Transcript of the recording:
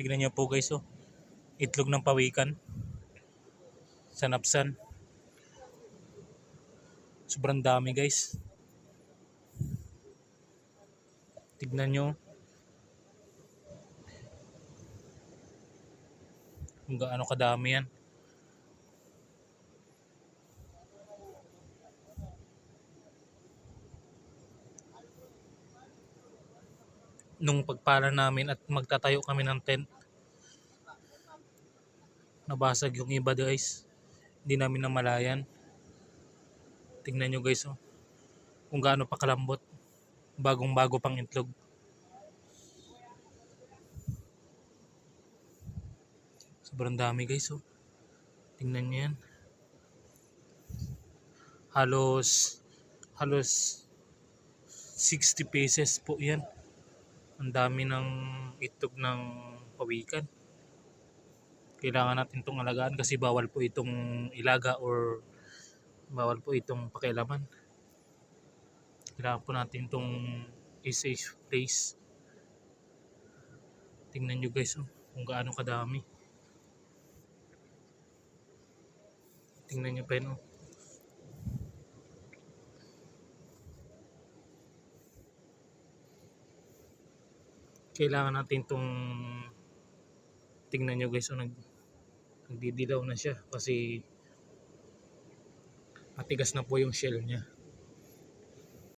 Tignan niyo po guys oh. Itlog ng pawikan. Sanapsan. Sobrang dami guys. Tignan nyo. Kung gaano kadami yan. Nung pagpala namin at magtatayo kami ng tent, nabasag yung iba guys. Hindi namin namalayan. Tingnan nyo guys oh. Kung gaano pa kalambot. Bagong bago pang itlog. Sobrang dami guys oh. Tingnan nyo yan. Halos halos 60 pieces po yan. Ang dami ng itlog ng pawikan. Kailangan natin itong alagaan kasi bawal po itong ilaga or bawal po itong pakialaman. Kailangan po natin itong i-safe place. Tingnan nyo guys oh, kung gaano kadami. Tingnan nyo pa yun oh. Kailangan natin itong tingnan nyo guys oh, nag, nagdidilaw na siya kasi matigas na po yung shell niya.